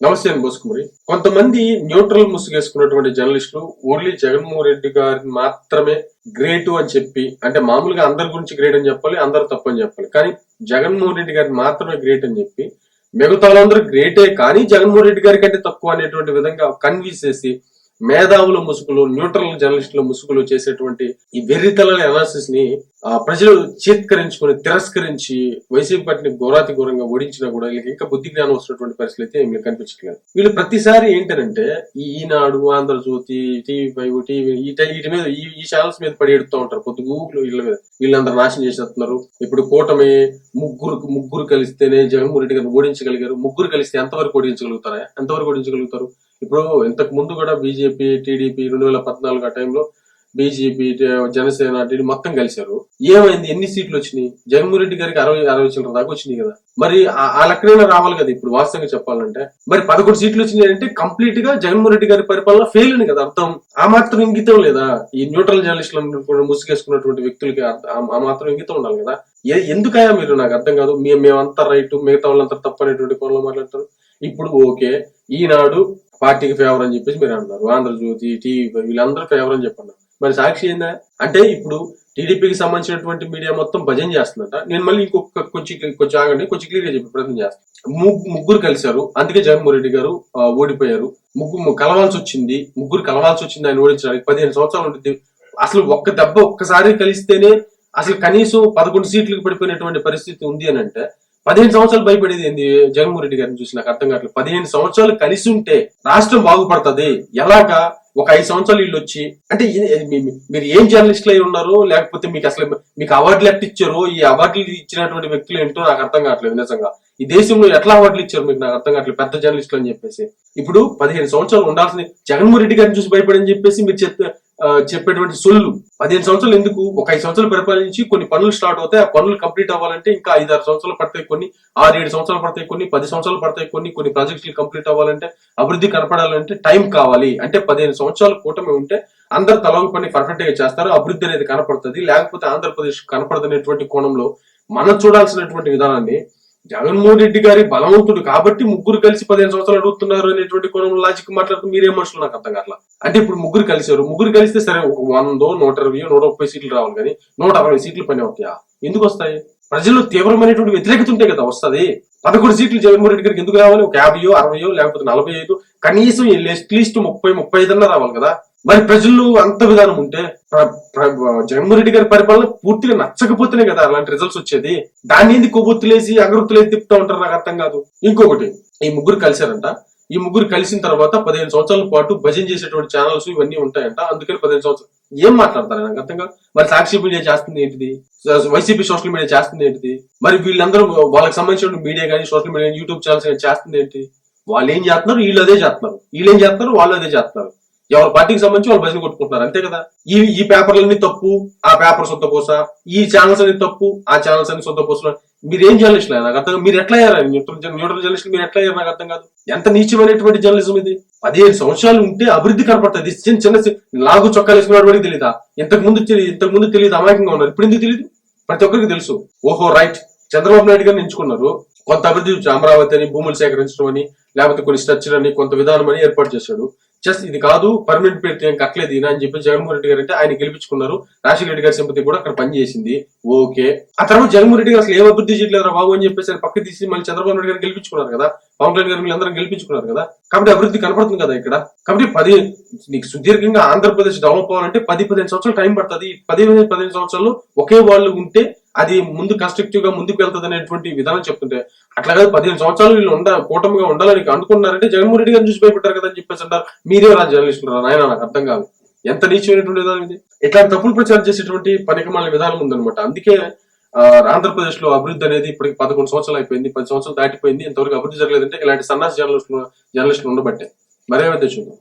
నమస్తే అని బోసుకుమరి కొంతమంది న్యూట్రల్ ముసుగేసుకున్నటువంటి జర్నలిస్టులు ఓన్లీ జగన్మోహన్ రెడ్డి గారిని మాత్రమే గ్రేట్ అని చెప్పి అంటే మామూలుగా అందరి గురించి గ్రేట్ అని చెప్పాలి అందరు తప్పు అని చెప్పాలి. కానీ జగన్మోహన్ రెడ్డి గారిని మాత్రమే గ్రేట్ అని చెప్పి మిగతా వాళ్ళందరూ గ్రేటే కానీ జగన్మోహన్ రెడ్డి గారి కంటే తక్కువ అనేటువంటి విధంగా కన్విన్స్ చేసి మేధావుల ముసుగులు న్యూట్రల్ జర్నలిస్టుల ముసుగులు చేసేటువంటి ఈ వెర్రితల అనాలిసిస్ని ఆ, ప్రజలు చేత్కరించుకొని తిరస్కరించి వైసీపీ పార్టీని ఘోరాతి ఘోరంగా ఓడించినా కూడా వీళ్ళకి ఇంకా బుద్ధి జ్ఞానం వస్తున్నటువంటి పరిస్థితి అయితే మీకు కనిపించట్లేదు. వీళ్ళు ప్రతిసారి ఏంటంటే ఈ Eenadu Andhra Jyothi TV five TV వీటి మీద ఈ ఈ ఛానల్స్ మీద పడి ఎడుతూ ఉంటారు. పొద్దు గూగులు వీళ్ళ మీద. వీళ్ళందరూ నాశనం చేసేస్తున్నారు. ఇప్పుడు కూటమి ముగ్గురు ముగ్గురు కలిస్తేనే జగన్మోహన్ రెడ్డి గారిని ఓడించగలిగారు. ముగ్గురు కలిస్తే ఎంతవరకు ఓడించగలుగుతారా? ఎంతవరకు ఓడించగలుగుతారు? ఇప్పుడు ఇంతకు ముందు కూడా బీజేపీ టీడీపీ రెండు వేల పద్నాలుగు ఆ టైంలో బీజేపీ జనసేన టీడీ మొత్తం కలిశారు. ఏమైంది? ఎన్ని సీట్లు వచ్చినాయి? జగన్మోహన్ రెడ్డి గారికి అరవై అరవై చిల్లర దాకా వచ్చినాయి కదా. మరి ఆ- లెక్కనైనా రావాలి కదా ఇప్పుడు వాస్తవంగా చెప్పాలంటే. మరి పదకొండు సీట్లు వచ్చినాయి అంటే కంప్లీట్గా జగన్మోహన్ రెడ్డి గారి పరిపాలన ఫెయిల్ అని కదా అర్థం. ఆ మాత్రం ఇంగితం లేదా? ఈ న్యూట్రల్ జర్నలిస్టులను కూడా ముసుగేసుకున్నటువంటి వ్యక్తులకి ఆ- ఆ- మాత్రం ఇంగితం ఉండాలి కదా. ఏ- ఎందుకయ్యా మీరు? నాకు అర్థం కాదు. మేమంతా రైట్ మిగతా వాళ్ళంతా తప్పు అనేటువంటి కోణంలో మాట్లాడతారు. ఇప్పుడు ఓకే. ఈనాడు పార్టీకి ఫేవర్ అని చెప్పేసి మీరు అంటున్నారు ఆంధ్రజ్యోతి టీవీ వీళ్ళందరూ ఫేవర్ అని చెప్పన్నారు. మరి సాక్షి ఏందా? అంటే ఇప్పుడు టీడీపీకి సంబంధించినటువంటి మీడియా మొత్తం భజన చేస్తుందట. నేను మళ్ళీ ఇంకొక కొంచెం కొంచెం ఆగండి. కొంచెం క్లియర్గా చెప్పే ప్రయత్నం చేస్తాను ముగ్గురు కలిశారు. అందుకే జగన్మోహన్ రెడ్డి గారు ఓడిపోయారు. ముగ్గురు కలవాల్సి వచ్చింది. ముగ్గురు కలవాల్సి వచ్చింది. ఆయన ఓడించడానికి పదిహేను సంవత్సరాలు ఉంటుంది అసలు ఒక్క దెబ్బ ఒక్కసారి కలిస్తేనే అసలు కనీసం పదకొండు సీట్లకు పడిపోయినటువంటి పరిస్థితి ఉంది అని అంటే పదిహేను సంవత్సరాలు భయపడేది ఏంది? జగన్మోహన్ రెడ్డి గారిని చూసి నాకు అర్థం కావట్లేదు. పదిహేను సంవత్సరాలు కలిసి ఉంటే రాష్ట్రం బాగుపడుతుంది. ఎలాగా? ఒక ఐదు సంవత్సరాలు వీళ్ళు వచ్చి అంటే మీరు ఏం జర్నలిస్టులు అయి ఉన్నారో లేకపోతే మీకు అసలు మీకు అవార్డులు ఎట్లా ఇచ్చారు ఈ అవార్డులు ఇచ్చినటువంటి వ్యక్తులు ఏంటో నాకు అర్థం కావట్లేదు నిజంగా. ఈ దేశంలో ఎట్లా అవార్డులు ఇచ్చారు మీకు నాకు అర్థం కావట్లేదు పెద్ద జర్నలిస్టులు అని చెప్పేసి. ఇప్పుడు పదిహేను సంవత్సరాలు ఉండాల్సిన జగన్మోహన్ రెడ్డి గారిని చూసి భయపడని చెప్పేసి మీరు చెప్తే చెప్పేటువంటి సొల్లు. పదిహేను సంవత్సరాలు ఎందుకు? ఒక ఐదు సంవత్సరాలు పరిపాలించి కొన్ని పనులు స్టార్ట్ అవుతాయి. ఆ పనులు కంప్లీట్ అవ్వాలంటే ఇంకా ఐదు ఆరు సంవత్సరాలు పడతాయి కొన్ని ఆరు ఏడు సంవత్సరాలు పడతాయి కొన్ని పది సంవత్సరాలు పడతాయి కొన్ని కొన్ని ప్రాజెక్టులు కంప్లీట్ అవ్వాలంటే అభివృద్ధి కనపడాలంటే టైం కావాలి. అంటే పదిహేను సంవత్సరాలు కూటమి ఉంటే అందరు తల పని పర్ఫెక్ట్గా చేస్తారు. అభివృద్ధి అనేది కనపడుతుంది. లేకపోతే ఆంధ్రప్రదేశ్ కనపడదనేటువంటి కోణంలో మనం చూడాల్సినటువంటి విధానాన్ని జగన్మోహన్ రెడ్డి గారి బలవంతుడు కాబట్టి ముగ్గురు కలిసి పదిహేను సంవత్సరాలు అడుగుతున్నారు అనేటువంటి కోణంలో లాజిక్ మాట్లాడుతూ మీరే మనుషులు నాకు అర్థం కావట్లా? అంటే ఇప్పుడు ముగ్గురు కలిసారు ముగ్గురు కలిస్తే సరే ఒక వందో నూట ఇరవై నూట ముప్పై సీట్లు రావాలి కానీ నూట అరవై సీట్లు పని అవుతాయా? ఎందుకు వస్తాయి? ప్రజల్లో తీవ్రమైనటువంటి వ్యతిరేకత ఉంటే కదా వస్తది. పదకొండు సీట్లు జగన్మోహన్ రెడ్డి గారికి ఎందుకు రావాలి? ఒక యాభైయో అరవయో లేకపోతే నలభై ఐదు? కనీసం లీస్ట్ ముప్పై ముప్పై ఐదన్నా రావాలి కదా. మరి ప్రజల్లో అంత విధానం ఉంటే ప్ర- జగన్మోహన్ రెడ్డి గారి పరిపాలన పూర్తిగా నచ్చకపోతేనే కదా అలాంటి రిజల్ట్స్ వచ్చేది. దాన్ని ఏంది కొవ్వొత్తులేసి అగరొత్తులేసి తిప్పుతా ఉంటారు నాకు అర్థం కాదు. ఇంకొకటి ఈ ముగ్గురు కలిశారంట. ఈ ముగ్గురు కలిసిన తర్వాత పదిహేను సంవత్సరాల పాటు భజన చేసేటువంటి ఛానల్స్ ఇవన్నీ ఉంటాయంట. అందుకని పదిహేను సంవత్సరాలు. ఏం మాట్లాడతారు నాకు అర్థం కాదు. మరి సాక్షి మీడియా చేస్తుంది ఏంటిది? వైసీపీ సోషల్ మీడియా చేస్తుంది ఏంటిది? మరి వీళ్ళందరూ వాళ్ళకి సంబంధించిన మీడియా కానీ సోషల్ మీడియా యూట్యూబ్ ఛానల్స్ కానీ చేస్తుంది ఏంటి? వాళ్ళు ఏం చేస్తున్నారు? వీళ్ళు అదే చేస్తున్నారు. వీళ్ళు ఏం చేస్తున్నారు? వాళ్ళు అదే చేస్తున్నారు. ఎవరి పార్టీకి సంబంధించి వాళ్ళు భజన కొట్టుకుంటున్నారు. అంతే కదా? ఈ ఈ పేపర్లన్నీ తప్పు ఆ పేపర్ సొంత పోస ఈ ఛానల్స్ అన్ని తప్పు ఆ ఛానల్స్ అన్ని సొంత పోస మీరు ఏం జర్నలిస్టులు నాకు అర్థం మీరు ఎట్లా అయ్యారు? న్యూట్రల్ న్యూట్రల్ జర్నలిస్టులు మీరు ఎట్లా అయ్యారు? నాకు అర్థం కాదు. ఎంత నీచమైనటువంటి జర్నలిజం ఇది? పదిహేను సంవత్సరాలు ఉంటే అభివృద్ధి కనపడుతుంది. చిన్న చిన్న లాగు చొక్కాలు వేసుకున్నాడు వాడికి తెలియదా ఇంతకు ముందు ఇంతకు ముందు తెలియదు అమాయకంగా ఉన్నారు. ఇప్పుడు ఎందుకు తెలియదు ప్రతి ఒక్కరికి తెలుసు. ఓహో రైట్. చంద్రబాబు నాయుడు గారిని ఎంచుకున్నారు. కొంత అభివృద్ధి అమరావతి అని భూములు సేకరించడం అని లేకపోతే కొన్ని స్ట్రక్చర్ అని కొంత విధానం అని ఏర్పాటు చేశాడు. జస్ట్ ఇది కాదు పర్మనెంట్ పేరు ఏం కట్టలేదు ఈయన అని చెప్పి జగన్మోహన్ రెడ్డి గారు అంటే ఆయన గెలిపించుకున్నారు. రాజశేఖర రెడ్డి గారి సింపతి కూడా అక్కడ పనిచేసింది. ఓకే. ఆ తర్వాత జగన్మోహన్ రెడ్డి గారు అసలు ఏం అభివృద్ధి చేయట్లేదు బాబు అని చెప్పేసి పక్క తీసి మళ్ళీ చంద్రబాబు నాయుడు గారు గెలిపించుకున్నారు కదా. పవన్ కళ్యాణ్ గారు వీళ్ళందరూ గెలిపించుకున్నారు కదా. కాబట్టి అభివృద్ధి కనపడుతుంది కదా ఇక్కడ. కాబట్టి పది నీకు సుదీర్ఘంగా ఆంధ్రప్రదేశ్ డెవలప్ అవ్వాలంటే పది పదిహేను సంవత్సరాలు టైం పడుతుంది. పదిహేను పదిహేను సంవత్సరాలు ఒకే వాళ్ళు ఉంటే అది ముందు కన్స్ట్రక్టివ్గా ముందుకు వెళ్తుంది అనేటువంటి విధానం చెప్తుంటే అట్లా కాదు పదిహేను సంవత్సరాలు వీళ్ళు ఉండ కూటమిగా ఉండాలని అనుకున్నారంటే జగన్మోహన్ రెడ్డి గారిని చూసి భయపెట్టారు కదా అని చెప్పేసి అంటారు మీరే రా జర్నలిస్టులు నాయన నాకు అర్థం కాదు. ఎంత నీచమైనటువంటి విధానం ఇది? ఇట్లాంటి తప్పులు ప్రచారం చేసేటువంటి పనికిమాల విధానం ఉందన్నమాట. అందుకే ఆ, ఆంధ్రప్రదేశ్లో అభివృద్ధి అనేది ఇప్పటికి పదకొండు సంవత్సరాలు అయిపోయింది పది సంవత్సరాలు దాటిపోయింది ఇంతవరకు అభివృద్ధి జరగలేదంటే ఇలాంటి సన్నాసి జర్నలిస్టులు జర్నలిస్టులు ఉండబట్టే. మరేమైతే చూద్దాం.